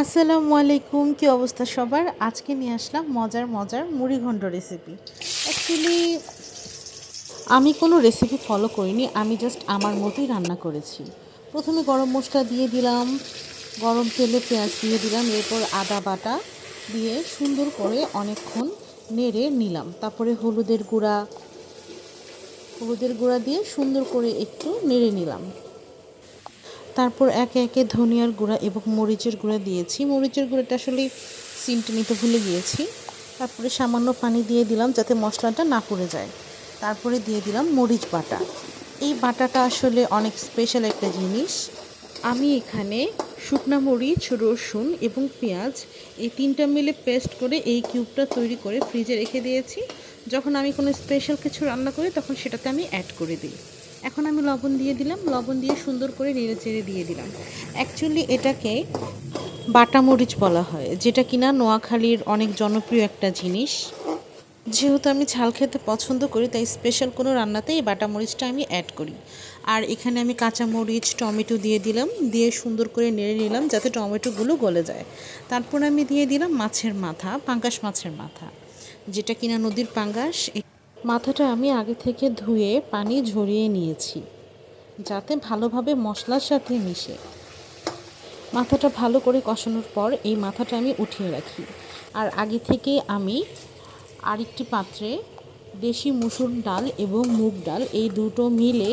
আসসালামু আলাইকুম, কী অবস্থা সবার? আজকে নিয়ে আসলাম মজার মজার মুড়িঘণ্ট রেসিপি অ্যাকচুয়ালি আমি কোনো রেসিপি ফলো করিনি, আমি জাস্ট আমার মতোই রান্না করেছি। প্রথমে গরম মশলা দিয়ে দিলাম, গরম তেলে পেঁয়াজ দিয়ে দিলাম, এরপর আদা বাটা দিয়ে সুন্দর করে অনেকক্ষণ নেড়ে নিলাম। তারপরে হলুদের গুঁড়া হলুদের গুঁড়া দিয়ে সুন্দর করে একটু নেড়ে নিলাম। তারপর একে একে ধনিয়ার গুঁড়া এবং মরিচের গুঁড়া দিয়েছি। মরিচের গুঁড়াটা আসলে সিমটা নিতে ভুলে গিয়েছি। তারপরে সামান্য পানি দিয়ে দিলাম যাতে মশলাটা না পড়ে যায়। তারপরে দিয়ে দিলাম মরিচ বাটা। এই বাটাটা আসলে অনেক স্পেশাল একটা জিনিস। আমি এখানে শুকনা মরিচ, রসুন এবং পেঁয়াজ এই তিনটা মিলে পেস্ট করে এই কিউবটা তৈরি করে ফ্রিজে রেখে দিয়েছি। যখন আমি কোনো স্পেশাল কিছু রান্না করি তখন সেটাতে আমি অ্যাড করে দিই। এখন আমি লবণ দিয়ে দিলাম। লবণ দিয়ে সুন্দর করে নেড়ে চেড়ে দিয়ে দিলাম। অ্যাকচুয়ালি এটাকে বাটা মরিচ বলা হয়, যেটা কিনা নোয়াখালীর অনেক জনপ্রিয় একটা জিনিস। যেহেতু আমি ঝাল খেতে পছন্দ করি, তাই স্পেশাল কোনো রান্নাতে এই বাটা মরিচটা আমি অ্যাড করি। আর এখানে আমি কাঁচা মরিচ, টমেটো দিয়ে দিলাম, দিয়ে সুন্দর করে নেড়ে নিলাম যাতে টমেটোগুলো গলে যায়। তারপর আমি দিয়ে দিলাম মাছের মাথা, পাঙ্গাস মাছের মাথা, যেটা কিনা নদীর পাঙ্গাস মাথাটা আমি আগে থেকে ধুয়ে পানি ঝরিয়ে নিয়েছি, যাতে ভালোভাবে মশলার সাথে মিশে। মাথাটা ভালো করে কষানোর পর এই মাথাটা আমি উঠিয়ে রাখি। আর আগে থেকে আমি আরেকটি পাত্রে দেশি মুসুর ডাল এবং মুগ ডাল এই দুটো মিলে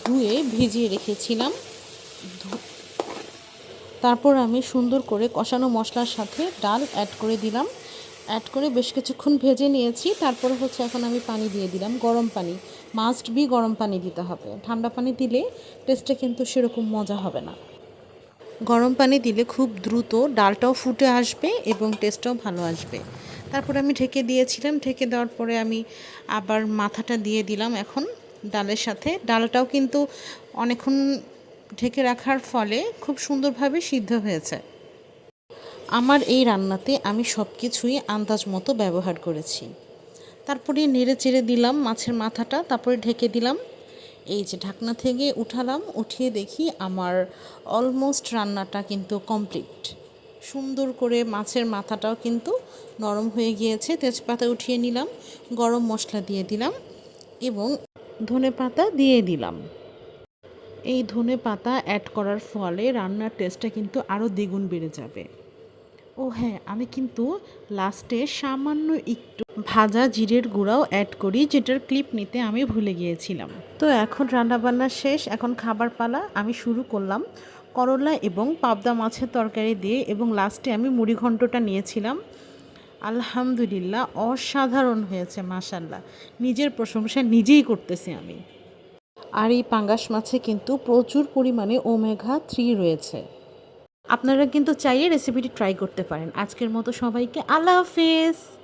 ধুয়ে ভিজিয়ে রেখেছিলাম। তারপর আমি সুন্দর করে কষানো মশলার সাথে ডাল অ্যাড করে দিলাম। অ্যাড করে বেশ কিছুক্ষণ ভেজে নিয়েছি। তারপরে হচ্ছে এখন আমি পানি দিয়ে দিলাম, গরম পানি। মাস্ট বি গরম পানি দিতে হবে। ঠান্ডা পানি দিলে টেস্টটা কিন্তু সেরকম মজা হবে না। গরম পানি দিলে খুব দ্রুত ডালটাও ফুটে আসবে এবং টেস্টটাও ভালো আসবে। তারপরে আমি ঢেকে দিয়েছিলাম। ঢেকে দেওয়ার পরে আমি আবার মাথাটা দিয়ে দিলাম এখন ডালের সাথে। ডালটাও কিন্তু অনেকক্ষণ ঢেকে রাখার ফলে খুব সুন্দরভাবে সিদ্ধ হয়েছে। আমার এই রান্নাতে আমি সব কিছুই আন্দাজ মতো ব্যবহার করেছি। তারপরে নেড়ে চেড়ে দিলাম মাছের মাথাটা, তারপরে ঢেকে দিলাম। এই যে ঢাকনা থেকে উঠালাম, উঠিয়ে দেখি আমার অলমোস্ট রান্নাটা কিন্তু কমপ্লিট সুন্দর করে মাছের মাথাটাও কিন্তু নরম হয়ে গিয়েছে, তেজপাতা উঠিয়ে নিলাম, গরম মশলা দিয়ে দিলাম এবং ধনে পাতা দিয়ে দিলাম। এই ধনে পাতা অ্যাড করার ফলে রান্নার টেস্টটা কিন্তু আরও দ্বিগুণ বেড়ে যাবে। ও হ্যাঁ আমি কিন্তু লাস্টে সামান্য একটু ভাজা জিরের গুঁড়াও অ্যাড করি, যেটার ক্লিপ নিতে আমি ভুলে গিয়েছিলাম। তো এখন রান্নাবান্না শেষ, এখন খাবার পালা, আমি শুরু করলাম করলা এবং পাবদা মাছের তরকারি দিয়ে এবং লাস্টে আমি মুড়ি ঘন্টটা নিয়েছিলাম। আলহামদুলিল্লাহ, অসাধারণ হয়েছে মাসাল্লাহ নিজের প্রশংসা নিজেই করতেছি আমি। আর এই পাঙ্গাস মাছে কিন্তু প্রচুর পরিমাণে ওমেঘা থ্রি রয়েছে। আপনারা কিন্তু চাইলে রেসিপিটি ট্রাই করতে পারেন। আজকের মতো সবাইকে আল্লাহ হাফেজ।